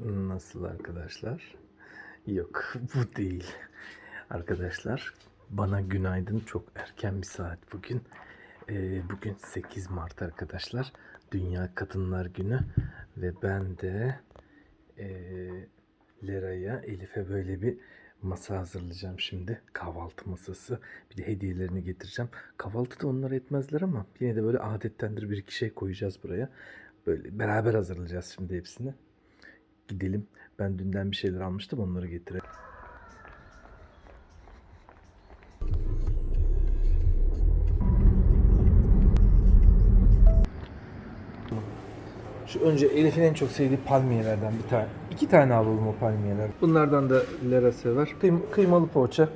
Nasıl arkadaşlar? Yok bu değil. Arkadaşlar bana günaydın çok erken bir saat bugün. Ee, bugün 8 Mart arkadaşlar. Dünya Kadınlar Günü. Ve ben de ee, Lera'ya, Elif'e böyle bir masa hazırlayacağım şimdi. Kahvaltı masası. Bir de hediyelerini getireceğim. Kahvaltıda onlar etmezler ama yine de böyle adettendir bir iki şey koyacağız buraya. Böyle beraber hazırlayacağız şimdi hepsini. Gidelim. Ben dünden bir şeyler almıştım onları getirelim. Şu önce Elif'in en çok sevdiği palmiyelerden bir tane. iki tane alalım o palmiyeler. Bunlardan da Lera sever. Kıym- kıymalı poğaça.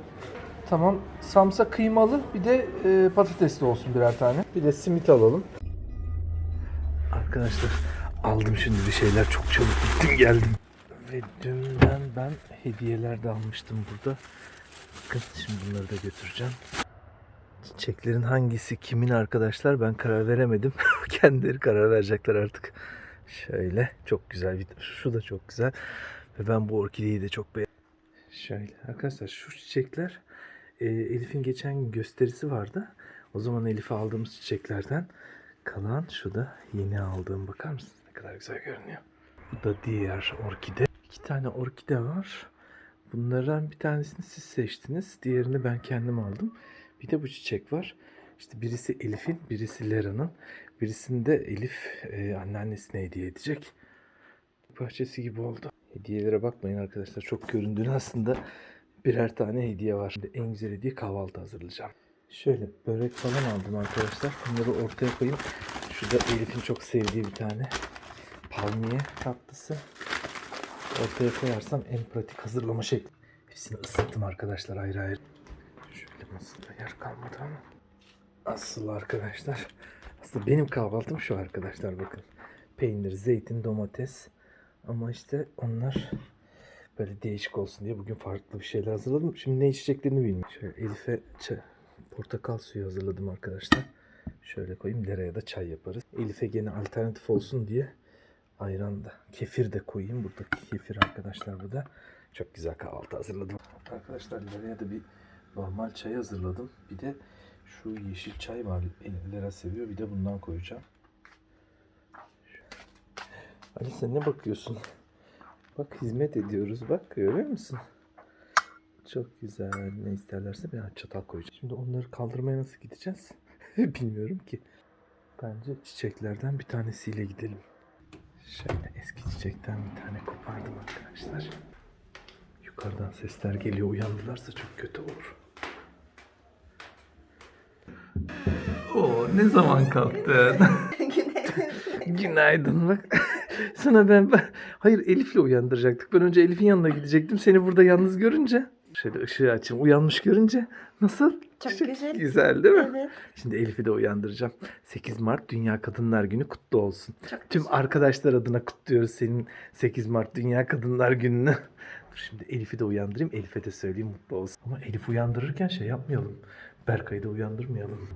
Tamam. Samsa kıymalı bir de e, patatesli olsun birer tane. Bir de simit alalım. Arkadaşlar aldım şimdi bir şeyler çok çabuk gittim geldim. Ve dünden ben hediyeler de almıştım burada. Bakın şimdi bunları da götüreceğim. Çiçeklerin hangisi kimin arkadaşlar ben karar veremedim. Kendileri karar verecekler artık. Şöyle çok güzel bir şu da çok güzel. Ve ben bu orkideyi de çok beğendim. Şöyle arkadaşlar şu çiçekler e, Elif'in geçen gösterisi vardı. O zaman Elif'e aldığımız çiçeklerden kalan şu da yeni aldığım bakar mısınız kadar güzel görünüyor. Bu da diğer orkide. İki tane orkide var. Bunlardan bir tanesini siz seçtiniz. Diğerini ben kendim aldım. Bir de bu çiçek var. İşte birisi Elif'in, birisi Lera'nın. Birisinde Elif e, anneannesine hediye edecek. Bahçesi gibi oldu. Hediyelere bakmayın arkadaşlar. Çok göründüğünü aslında birer tane hediye var. Şimdi en güzel hediye kahvaltı hazırlayacağım. Şöyle börek falan aldım arkadaşlar. Bunları ortaya koyayım. Şurada Elif'in çok sevdiği bir tane palmiye tatlısı. Ortaya koyarsam en pratik hazırlama şekli. Hepsini ısıttım arkadaşlar ayrı ayrı. Şöyle masada yer kalmadı ama. Asıl arkadaşlar. Aslında benim kahvaltım şu arkadaşlar bakın. Peynir, zeytin, domates. Ama işte onlar böyle değişik olsun diye bugün farklı bir şeyler hazırladım. Şimdi ne içeceklerini bilmiyorum. Şöyle Elif'e portakal suyu hazırladım arkadaşlar. Şöyle koyayım. Lera'ya da çay yaparız. Elif'e gene alternatif olsun diye ayran da kefir de koyayım. Buradaki kefir arkadaşlar bu da. Çok güzel kahvaltı hazırladım. Arkadaşlar Lera'ya da bir normal çay hazırladım. Bir de şu yeşil çay var. Lera seviyor. Bir de bundan koyacağım. Ali sen ne bakıyorsun? Bak hizmet ediyoruz. Bak görüyor musun? Çok güzel. Ne isterlerse ben çatal koyacağım. Şimdi onları kaldırmaya nasıl gideceğiz? Bilmiyorum ki. Bence çiçeklerden bir tanesiyle gidelim. Şöyle eski çiçekten bir tane kopardım arkadaşlar. Yukarıdan sesler geliyor. Uyandılarsa çok kötü olur. Oo ne zaman kalktın? Günaydın bak. Sana ben, ben hayır Elif'le uyandıracaktık. Ben önce Elif'in yanına gidecektim. Seni burada yalnız görünce şöyle ışığı açayım. Uyanmış görünce nasıl? Çok güzel. Güzel değil mi? Evet. Şimdi Elif'i de uyandıracağım. 8 Mart Dünya Kadınlar Günü kutlu olsun. Çok Tüm arkadaşlar adına kutluyoruz senin 8 Mart Dünya Kadınlar Günü'nü. Dur şimdi Elif'i de uyandırayım. Elif'e de söyleyeyim mutlu olsun. Ama Elif uyandırırken şey yapmayalım. Berkay'ı da uyandırmayalım.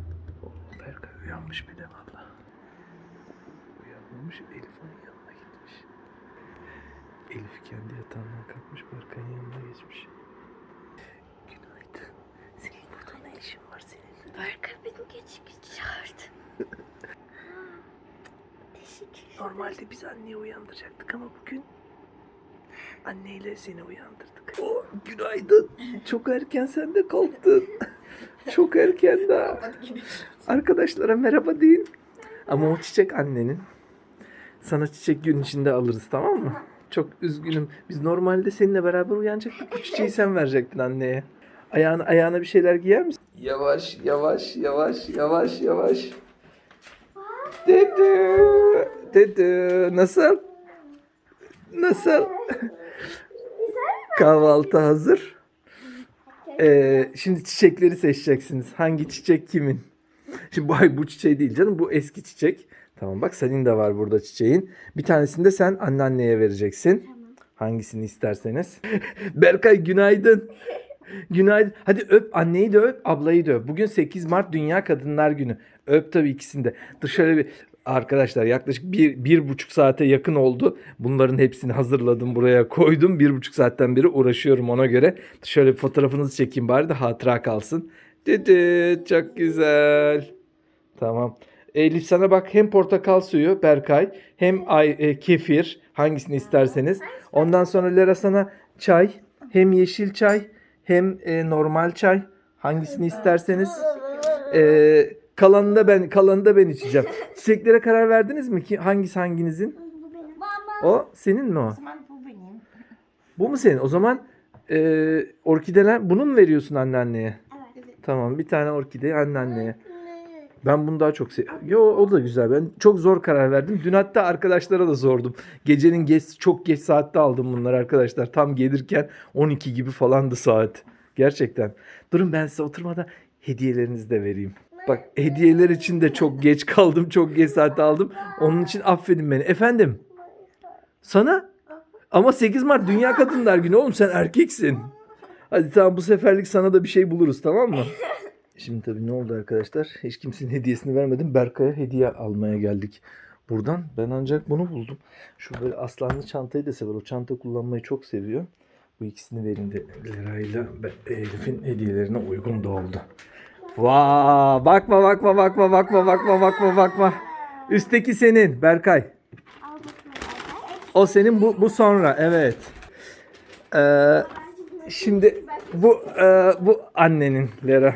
Oo, Berkay uyanmış bile valla. Uyanmamış Elif onun yanına gitmiş. Elif kendi yatağından kalkmış Berkay'ın yanına geçmiş. Günaydın. Senin burada ne işin var senin? Berkay beni geç geç çağırdı. Teşekkür Normalde biz anneyi uyandıracaktık ama bugün anneyle seni uyandırdık. Oh, günaydın. Çok erken sen de kalktın. Çok erken daha. Arkadaşlara merhaba deyin. Ama o çiçek annenin. Sana çiçek gün içinde alırız tamam mı? Çok üzgünüm. Biz normalde seninle beraber uyanacaktık. Bu çiçeği sen verecektin anneye. Ayağına, ayağına bir şeyler giyer misin? Yavaş, yavaş, yavaş, yavaş, yavaş. Dede, dede, nasıl? Nasıl? Kahvaltı hazır. Ee, şimdi çiçekleri seçeceksiniz. Hangi çiçek kimin? Şimdi bu, bu çiçeği değil canım. Bu eski çiçek. Tamam bak senin de var burada çiçeğin. Bir tanesini de sen anneanneye vereceksin. Hangisini isterseniz. Berkay günaydın. Günaydın. Hadi öp anneyi de öp, ablayı da öp. Bugün 8 Mart Dünya Kadınlar Günü. Öp tabii ikisini de. Şöyle bir Arkadaşlar yaklaşık bir, bir buçuk saate yakın oldu. Bunların hepsini hazırladım buraya koydum. Bir buçuk saatten beri uğraşıyorum ona göre. Şöyle bir fotoğrafınızı çekeyim bari de hatıra kalsın. Düdü, çok güzel. Tamam. Elif sana bak hem portakal suyu Berkay hem ay, e, kefir hangisini isterseniz. Ondan sonra Lera sana çay hem yeşil çay hem e, normal çay hangisini isterseniz. E, kalanını da ben kalanını da ben içeceğim. Çiçeklere karar verdiniz mi ki hangisi hanginizin? O senin mi o? zaman bu benim. Bu mu senin? O zaman e, orkideler bunu mu veriyorsun anneanneye? Evet. Tamam bir tane orkide anneanneye. Ben bunu daha çok seviyorum. Yo o da güzel. Ben çok zor karar verdim. Dün hatta arkadaşlara da sordum. Gecenin geç çok geç saatte aldım bunları arkadaşlar. Tam gelirken 12 gibi falandı saat. Gerçekten. Durun ben size oturmadan hediyelerinizi de vereyim. Bak hediyeler için de çok geç kaldım. Çok geç saatte aldım. Onun için affedin beni. Efendim? Sana? Ama 8 Mart Dünya Kadınlar Günü oğlum sen erkeksin. Hadi tamam bu seferlik sana da bir şey buluruz tamam mı? Şimdi tabii ne oldu arkadaşlar? Hiç kimsenin hediyesini vermedim. Berkay'a hediye almaya geldik. Buradan ben ancak bunu buldum. Şu böyle aslanlı çantayı da sever. O çanta kullanmayı çok seviyor. Bu ikisini verin de Lera ile Be- Elif'in hediyelerine uygun da oldu. Vaa bakma bakma bakma bakma bakma bakma bakma. Üstteki senin Berkay. O senin bu bu sonra evet. Ee, şimdi bu e, bu annenin Lera.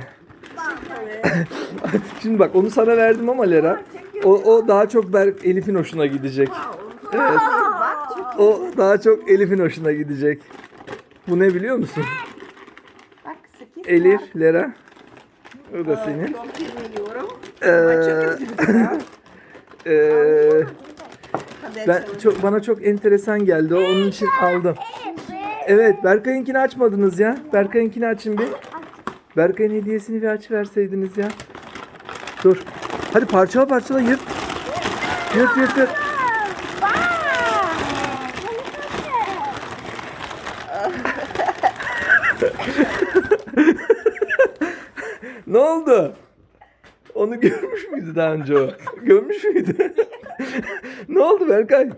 Şimdi bak onu sana verdim ama Lera. O, o daha çok Berk Elif'in hoşuna gidecek. Evet. O daha çok Elif'in hoşuna gidecek. Bu ne biliyor musun? Bak 8 Elif, Lera. O da senin. Çok. Ee, ee, ben çok bana çok enteresan geldi. O onun için aldım. Evet, Berkay'ınkini açmadınız ya. Berkay'ınkini açın bir. Berkay'ın hediyesini bir aç verseydiniz ya. Dur. Hadi parçala parçala yırt. Yırt yırt yırt. Ne oldu? Onu görmüş müydü daha önce o? Görmüş müydü? ne oldu Berkay?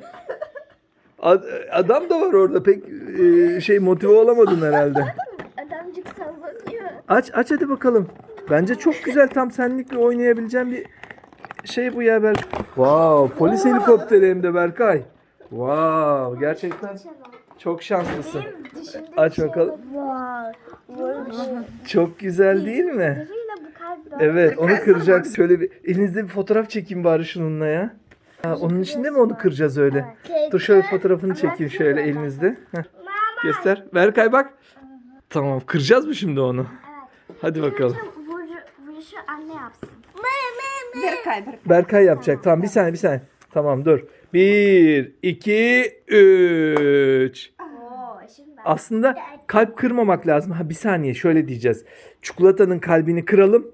Ad- adam da var orada pek e, şey motive olamadın herhalde. Aç aç hadi bakalım. Bence çok güzel tam senlikle oynayabileceğim bir şey bu ya Berk. Wow, polis helikopteri hem de Berkay. Wow, gerçekten çok şanslısın. Aç bakalım. Vay. Çok güzel değil mi? Evet, onu kıracaksın. Şöyle bir elinizde bir fotoğraf çekin bari şununla ya. Ha, onun içinde mi onu kıracağız öyle? Dur şöyle fotoğrafını çekeyim şöyle elinizde. Heh, göster. Berkay bak. Tamam, kıracağız mı şimdi onu? Hadi bakalım. Vur, vuruşu anne yapsın. Berkay, Berkay. Berkay yapacak. Tamam bir saniye bir saniye. Tamam dur. Bir, iki, üç. Oo, şimdi ben. Aslında kalp kırmamak lazım. Ha bir saniye şöyle diyeceğiz. Çikolatanın kalbini kıralım.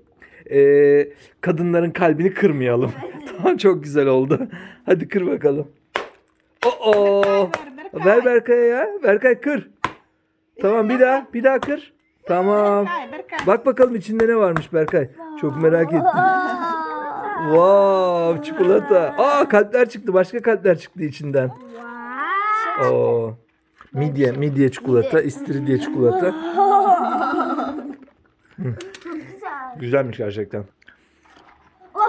Ee, kadınların kalbini kırmayalım. tamam çok güzel oldu. Hadi kır bakalım. Oo. Ver, Berkay. Ver Berkay'a ya. Berkay kır. Tamam bir daha bir daha kır. Tamam. Berkay, Berkay. Bak bakalım içinde ne varmış Berkay. Çok merak ettim. Wow çikolata. Aa kalpler çıktı. Başka kalpler çıktı içinden. Oo. Midye, midye çikolata, istiridye çikolata. Güzel. Güzelmiş gerçekten.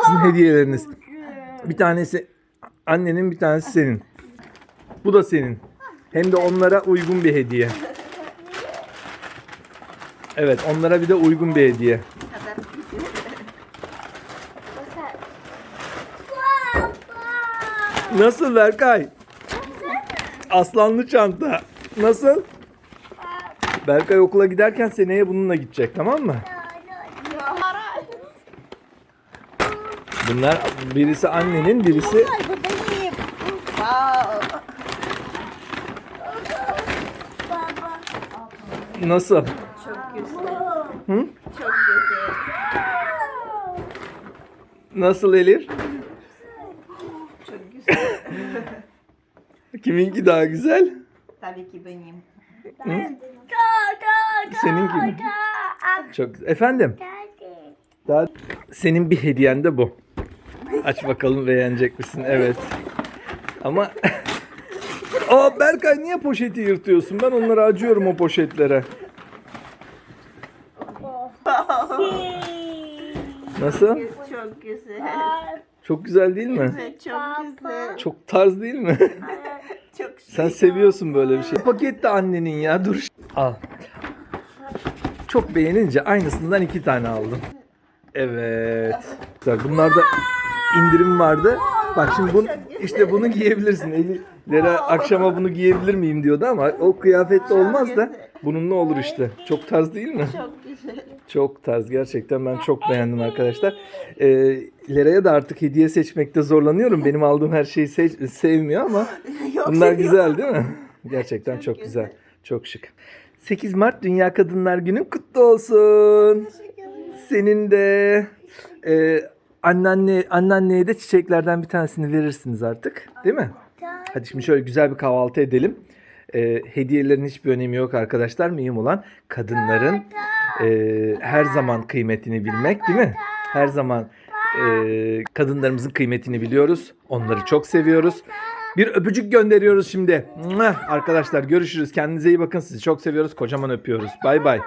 Sizin hediyeleriniz. Bir tanesi annenin, bir tanesi senin. Bu da senin. Hem de onlara uygun bir hediye. Evet, onlara bir de uygun bir hediye. Nasıl Berkay? Aslanlı çanta. Nasıl? Berkay okula giderken seneye bununla gidecek tamam mı? Bunlar birisi annenin, birisi nasıl? Güzel. Hı? Çok güzel. Nasıl Elif? Çok güzel. Kiminki daha güzel? Tabii ki benim. Seninki mi? Çok güzel. Efendim? Daha senin bir hediyen de bu. Aç bakalım beğenecek misin? Evet. Ama Aa Berkay niye poşeti yırtıyorsun? Ben onlara acıyorum o poşetlere. Nasıl? Çok güzel. Çok güzel değil mi? Evet, çok güzel. Çok tarz değil mi? Çok Sen seviyorsun böyle bir şey. Paket de annenin ya dur. Al. Çok beğenince aynısından iki tane aldım. Evet. Bunlarda indirim vardı. Bak şimdi bunu, işte bunu giyebilirsin. Eli Lera akşama bunu giyebilir miyim diyordu ama o kıyafetle olmaz da bununla olur işte. Çok tarz değil mi? Çok güzel. Çok tarz gerçekten ben çok beğendim arkadaşlar. Ee, Lera'ya da artık hediye seçmekte zorlanıyorum. Benim aldığım her şeyi seç- sevmiyor ama Yok, bunlar güzel değil mi? Gerçekten çok, Çok güzel. güzel. Çok şık. 8 Mart Dünya Kadınlar Günü kutlu olsun. Senin de e, anneanne, anneanneye de çiçeklerden bir tanesini verirsiniz artık. Değil mi? Hadi şimdi şöyle güzel bir kahvaltı edelim. E, hediyelerin hiçbir önemi yok arkadaşlar. Mühim olan kadınların e, her zaman kıymetini bilmek değil mi? Her zaman e, kadınlarımızın kıymetini biliyoruz. Onları çok seviyoruz. Bir öpücük gönderiyoruz şimdi. Arkadaşlar görüşürüz. Kendinize iyi bakın. Sizi çok seviyoruz. Kocaman öpüyoruz. Bay bay.